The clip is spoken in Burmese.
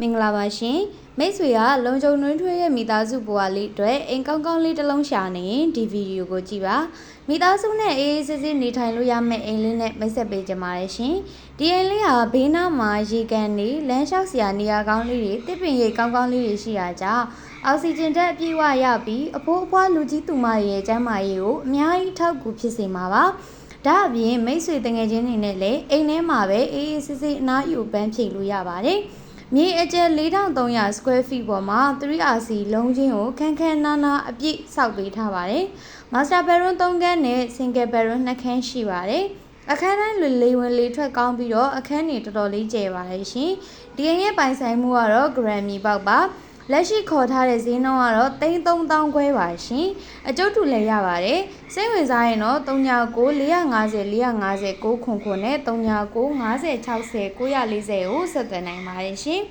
မင်္ဂလာပါရှင်မိတ်ဆွေကလုံခြုံနှွေးထွေးရဲ့မိသားစုဘဝလေးအတွက်အိမ်ကောင်းကောင်းလေးတစ်လုံးရှာနေရင်ဒီဗီဒီယိုကိုကြည့်ပါမိသားစုနဲ့အေးအေးဆေးဆေးနေထိုင်လို့ရမယ့်အိမ်လေးနဲ့မိတ်ဆက်ပေးကြပါရရှင်ဒီအိမ်လေးဟာဘေးနားမှာရေကန်နေလမ်းလျှောက်စရာနေရာကောင်းလေးတွေတစ်ပင်ရိပ်ကောင်းကောင်းလေးတွေရှိတာကြောင့်အောက်ဆီဂျင်ဓာတ်အပြည့်အဝရပြီးအဖိုးအဖွားလူကြီးသူမရဲ့ကျန်းမာရေးကိုအများကြီးထောက်ကူဖြစ်စေမှာပါဒါအပြင်မိတ်ဆွေတငယ်ချင်းတွေနဲ့လည်းအိမ်ထဲမှာပဲအေးအေးဆေးဆေးအနားယူပန်းဖြေလို့ရပါတယ်။ မြေအကျယ်4300 square feet ပေါ်မှာ 3RC လုံးချင်းကိုခန်းခန်းနားနားအပြည့်ဆောက်ပေးထားပါတယ်။ master bedroom 3ခန်းနဲ့ single bedroom 2ခန်းရှိပါတယ်။အခန်းတိုင်းလေလေဝင်လေထွက်ကောင်းပြီးတော့အခန်းတွေတော်တော်လေးကျယ်ပါတယ်ရှင်။ဒီအိမ်ရဲ့ပိုင်ဆိုင်မှုကတော့ Grammy ပေါက်ပါ။ လက်ရှိခေါ်ထားတဲ့ဈေးနှုန်းကတော့3300ခွဲပါရှင်အကျုပ်တူလည်းရပါတယ်စိတ်ဝင်စားရင်တော့39 450 450 6ခွန်ခွန်နဲ့39 50 60 940ကိုဆက်သွယ်နိုင်ပါတယ်ရှင်